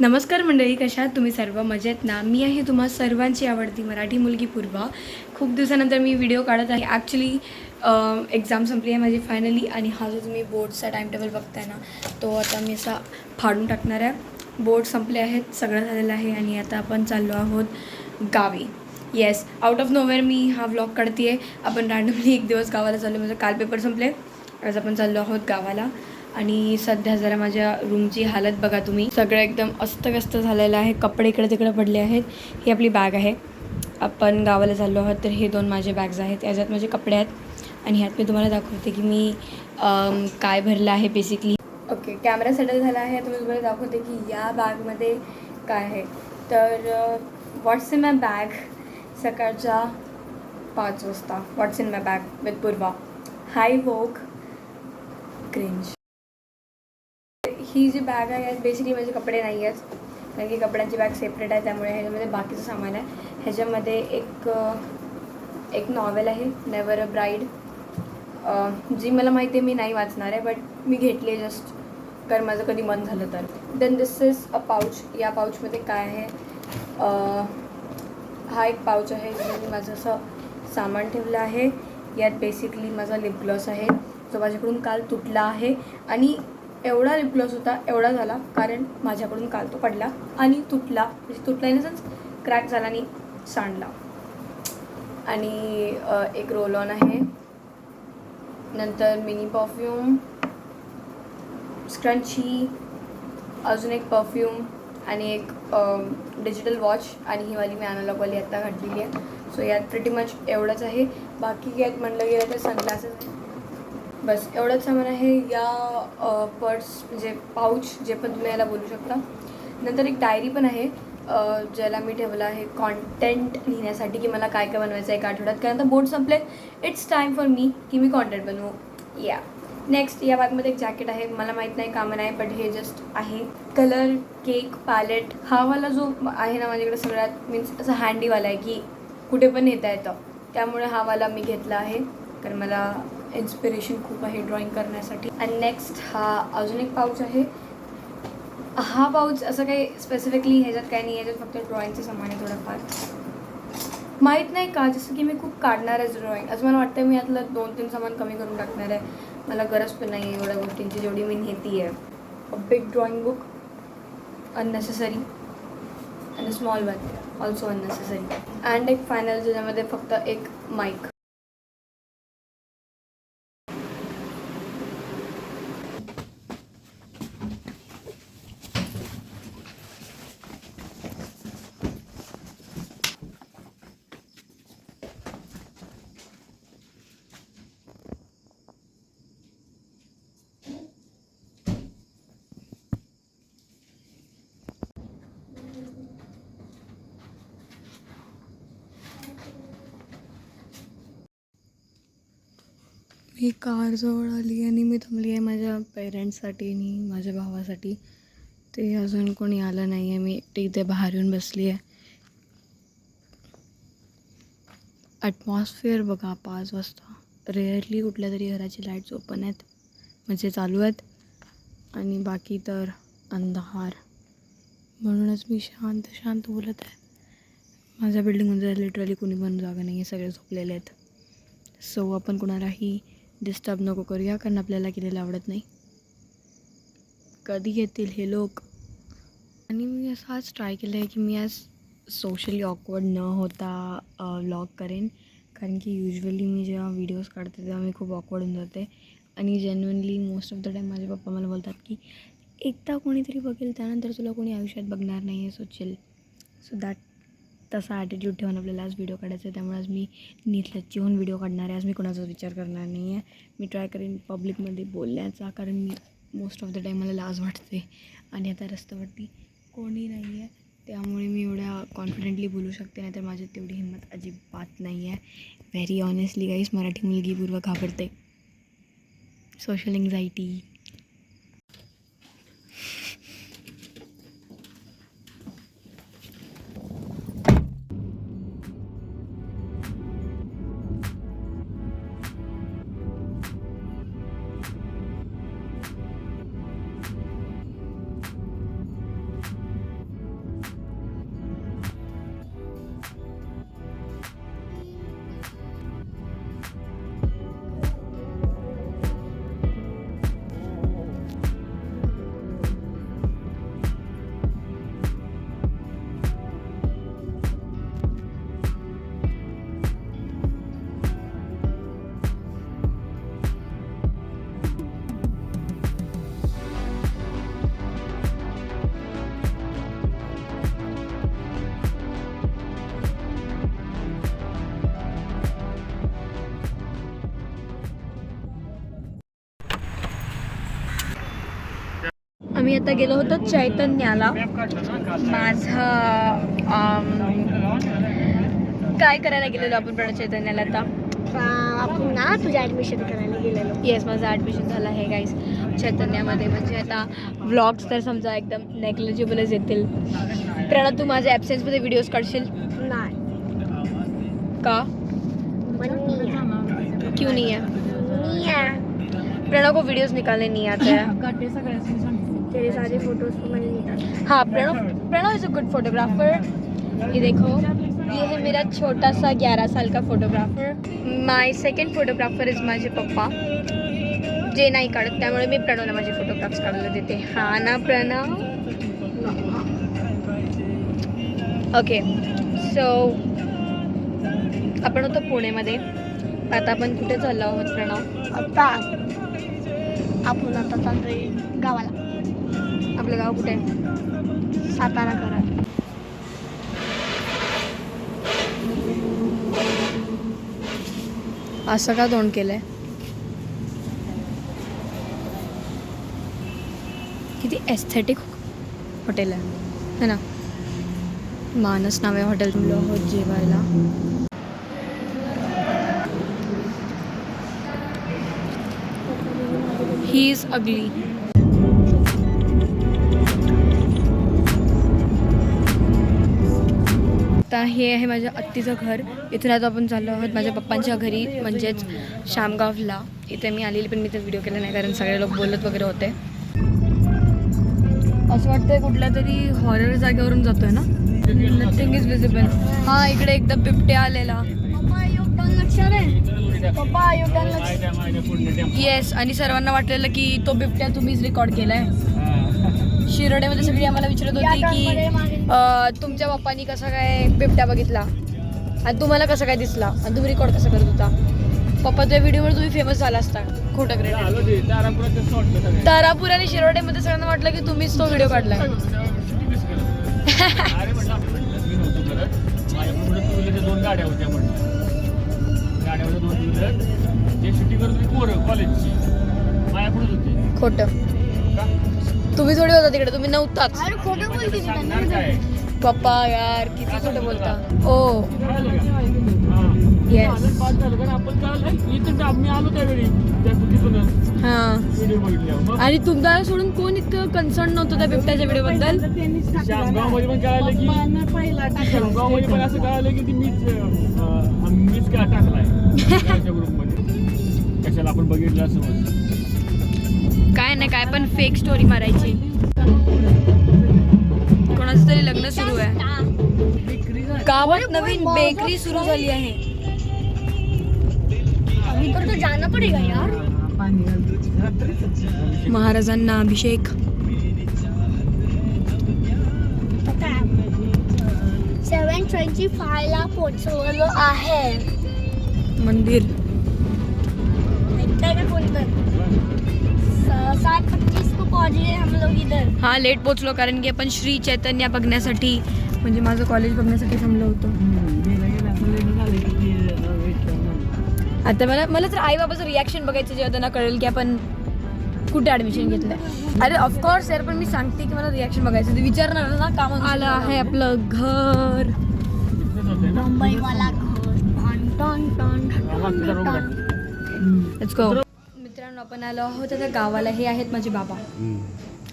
नमस्कार मंडळी कशा तुम्ही सर्व? मजेत ना? मी आहे तुम्हा सर्वांची आवडती मराठी मुलगी पूर्वा. खूप दिवसानंतर मी व्हिडिओ काढत आहे. ॲक्च्युली एक्झाम संपली आहे माझी फायनली आणि हा जो तुम्ही बोर्डचा टाईम टेबल बघताय ना तो आता मी असा फाडून टाकणार आहे. बोर्ड संपले आहेत सगळं झालेलं आहे आणि आता आपण चाललो आहोत गावी. येस आउट ऑफ नोवेअर मी हा व्लॉग काढते आहे आपण रँडमली एक दिवस गावाला चाललो म्हणजे काल पेपर संपले. आज आपण चाललो आहोत गावाला. आणि सध्या जरा माझ्या रूमची हालत बघा तुम्ही. सगळं एकदम अस्तव्यस्त झालेलं आहे. कपडे इकडे तिकडे पडले आहेत. ही आपली बॅग आहे. आपण गावाला चाललो आहोत तर हे दोन माझे बॅग्स आहेत. याच्यात माझे कपडे आहेत. आणि ह्यात मी तुम्हाला दाखवते की मी काय भरलं आहे बेसिकली ओके कॅमेरा सेटल झाला आहे. तर मी तुम्हाला दाखवते की या बॅगमध्ये काय आहे. तर व्हॉट्स इन माय बॅग सकाळच्या पाच वाजता. What's in my bag with Purva hi वोक क्रिंज ही जी बॅग आहे यात बेसिकली माझे कपडे नाही आहेत कारण की कपड्यांची बॅग सेपरेट आहे त्यामुळे ह्याच्यामध्ये बाकीचं सामान आहे. ह्याच्यामध्ये एक एक नॉवेल आहे नेवर अ ब्राईड जी मला माहिती आहे मी नाही वाचणार आहे बट मी घेतली आहे जस्ट कारण माझं कधी मन झालं तर. Then this is a pouch या पाऊचमध्ये काय आहे? हा एक पाऊच आहे ज्यामध्ये माझं असं सामान ठेवलं आहे. यात बेसिकली माझा लिपग्लॉस आहे. जो माझ्याकडून काल तुटला आहे. आणि एवढा लिपग्लॉस होता एवढा झाला कारण माझ्याकडून काल तो पडला आणि तुटला. म्हणजे तुटला इन सेन्स क्रॅक झाला आणि सांडला. आणि एक रोल ऑन आहे. नंतर मिनी परफ्यूम स्क्रंची अजून एक परफ्यूम आणि एक डिजिटल वॉच आणि ही वाली मी अनालॉगवाली आत्ता घातलेली आहे. सो यात प्रिटी मच एवढंच आहे. बाकी यात म्हणलं गेलं तर सनग्लासेस बस एवढंच सामान आहे. या पर्स म्हणजे पाऊच जे पण तुम्ही याला बोलू शकता. नंतर एक डायरी पण आहे ज्याला मी ठेवलं आहे कॉन्टेंट लिहिण्यासाठी की मला काय काय बनवायचं आहे एका आठवड्यात. कारण आता बोर्ड संपले इट्स टाईम फॉर मी की मी कॉन्टेंट बनवू. या नेक्स्ट या बॅगमध्ये एक जॅकेट आहे. मला माहीत नाही कामं नाही बट हे जस्ट आहे. कलर केक पॅलेट हा वाला जो आहे ना माझ्याकडे सगळ्यात मीन्स असं हँडीवाला आहे की कुठे पण नेता येतं. त्यामुळे हा वाला मी घेतला आहे. कारण मला इन्स्पिरेशन खूप आहे ड्रॉइंग करण्यासाठी. आणि नेक्स्ट हा अजून एक पाऊच आहे. हा पाऊच असं काही स्पेसिफिकली ह्याच्यात काही नाही ह्याच्यात फक्त ड्रॉइंगचं सामान आहे थोडंफार. माहीत नाही का जसं की मी खूप काढणार आहे ड्रॉइंग असं मला वाटतं मी यातलं दोन तीन सामान कमी करून टाकणार आहे. मला गरज पण नाही एवढ्या गोष्टींची जेवढी मी नेती आहे. A big drawing book unnecessary आणि small one also unnecessary and एक फायनल ज्याच्यामध्ये फक्त एक माईक मी कारजवळ आली आणि मी थांबली आहे माझ्या पेरेंट्ससाठी आणि माझ्या भावासाठी. ते अजून कोणी आलं नाही आहे मी एकटी इथे बाहेर येऊन बसली आहे. ॲटमॉस्फिअर बघा पाच वाजता. रेअरली कुठल्या तरी घराची लाईट्स ओपन आहेत. म्हणजे चालू आहेत. आणि बाकी तर अंधार. म्हणूनच मी शांत शांत बोलत आहे. माझ्या बिल्डिंगमध्ये लिटरली कुणी पण जागा नाही आहे सगळे झोपलेले आहेत. सो आपण कोणालाही डिस्टर्ब नको करूया कारण आपल्याला केलेलं आवडत नाही. कधी येतील हे लोक? आणि मी असं आज ट्राय केलं आहे की मी आज सोशली ऑकवर्ड न होता व्लॉग करेन. कारण की युजली मी जेव्हा व्हिडिओज काढते तेव्हा मी खूप ऑकवर्ड होऊन जाते. आणि genuinely most of the time माझे पप्पा मला बोलतात की एकदा कोणीतरी बघेल त्यानंतर तुला कोणी आयुष्यात बघणार नाही आहे सो चिल सो दॅट तसा ॲटिट्यूड ठेवून आपल्याला आज व्हिडिओ काढायचा आहे त्यामुळे आज मी नीट लच्ची होऊन व्हिडिओ काढणार आहे. आज मी कोणाचा विचार करणार नाही आहे मी ट्राय करेन पब्लिकमध्ये बोलण्याचा कारण मी मोस्ट ऑफ द टाईम मला लाज वाटते. आणि आता रस्त्यावरती कोणी नाही आहे त्यामुळे मी एवढ्या कॉन्फिडेंटली बोलू शकते नाही तर माझ्यात तेवढी हिंमत अजिबात नाही आहे व्हेरी ऑनेस्टली गाईस मराठी मुलगी पूर्व घाबरते. सोशल एन्झायटी आम्ही आता गेलो होतो चैतन्याला. माझा काय करायला गेलेलो आपण प्रणव चैतन्याला आता? आपण ना तुझ्या ऍडमिशन करायला गेलेलो. येस माझं ॲडमिशन झालं आहे गाईस चैतन्यामध्ये म्हणजे आता व्लॉग्स तर समजा एकदम नेग्लिजिबलच येतील. प्रणव तू माझ्या ॲबसेन्समध्ये व्हिडिओज काढशील? नाही. का? पण. क्यों नहीं है प्रणव को वीडियोस निकालने नहीं आते. हैं तेरे सारे फोटोज तो मैंने निकाले हाँ Pranav Pranav is a good photographer ये देखो ये है मेरा छोटा सा ग्यारह साल का photographer my second photographer is माझे पप्पा। जे नाही काढत त्यामुळे मी प्रणवला माझे फोटोग्राफ्स काढायला देते. हा ना प्रणव? ओके सो आपण होतो पुणेमध्ये. आता आपण कुठे चाललो आहोत प्रणव? आता. आपण आता चाललोय गावाला. आपलं गाव कुठे आहे? सातारा करा असं का तोंड केलंय? किती एस्थेटिक हॉटेल आहे. है ना? मानस नावे हॉटेल तुमलो आहोत जेवायला. ही इज अगली आता हे आहे माझ्या आत्तीचं घर. इथून आता आपण चाललो आहोत माझ्या पप्पांच्या घरी म्हणजेच शामगावला. इथे मी आलेली पण मी ते व्हिडिओ केला नाही कारण सगळे लोक बोलत वगैरे होते. असं वाटतंय कुठल्या तरी हॉरर जागेवरून जातोय ना? नथिंग इज विजिबल हा इकडे एकदा बिबट्या आलेला. येस आणि सर्वांना वाटलेलं की तो बिबट्या तुम्हीच रेकॉर्ड केलाय. शिरोडेमध्ये सगळी आम्हाला विचारत होती की अं, तुमच्या पप्पानी कसा काय बिबट्या बघितला? आणि तुम्हाला कसं काय दिसला? आणि तुम्ही रेकॉर्ड कसं करत होता? पप्पा तुझ्या व्हिडिओवर तुम्ही फेमस झाला असता. खोटं क्रेडिट तारापूर आणि शिरोडेमध्ये सगळ्यांना वाटलं की तुम्हीच तो व्हिडिओ काढलाय. दोन गाड्या होत्या म्हणून. गाड्या होत्या दोन व्हीलर जे शूटिंग करत होती पोरं कॉलेजची माझ्यापुढेच होती. खोटं. का? तुम्ही थोडी होता तिकडे तुम्ही नव्हताच अरे खोटं बोलते मी सांगणार त्यांना काय पप्पा यार किती खोटं बोलता ओ? हा. Yes. आपण इथं आलो त्यावेळी त्या हां व्हिडिओ बघितल्यावर आणि तुमचा सोडून कोण इतकं कन्सर्न नव्हतं त्या बिबट्याच्या व्हिडिओ बद्दल शामगावमध्ये पण कळालं की शामगावमध्ये पण असं कळालं की ती मीच अं, मीच का टाकलाय त्याच्या ग्रुपमध्ये कशाला आपण बघितलं असं म्हणून. काय नाही काय पण फेक स्टोरी मारायची. कोणाचं तरी लग्न सुरू आहे. गावात नवीन बेकरी सुरू झाली आहे. अभी पर तो जाना पड़ेगा यार. महाराजांना अभिषेक. सेवन ट्वेंटी फाय ला पोहोचवलो आहे. मंदिर. सात पच्चीस को पहुंचे हम लोग इधर। हा लेट पोचलो कारण की आपण श्री चैतन्य बघण्यासाठी म्हणजे माझं कॉलेज बघण्यासाठी थांबलो होतो. आता मला मला तर आई बाबाचं रिॲक्शन बघायचं जेव्हा त्यांना कळेल की आपण कुठे ऍडमिशन घेतलंय अरे ऑफकोर्स यार पण मी सांगते की मला रिॲक्शन बघायचं ते विचारणार ना काम आलं आहे आपलं घर. तिथेच होते ना? मुंबई वाला घर. टन टन टन मित्रांनो आपण आलो आहोत आता गावाला. हे आहेत माझे बाबा.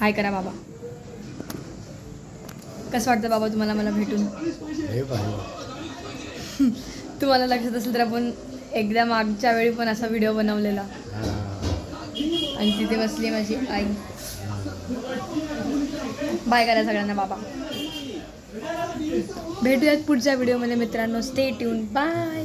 हाय करा बाबा. कसं वाटतं बाबा तुम्हाला मला भेटून? तुम्हाला लक्षात असेल तर आपण एकदा मागच्या वेळी पण असा व्हिडिओ बनवलेला. आणि तिथे बसली माझी आई. बाय करा सगळ्यांना बाबा. भेटूयात पुढच्या व्हिडिओमध्ये मित्रांनो. Stay tune bye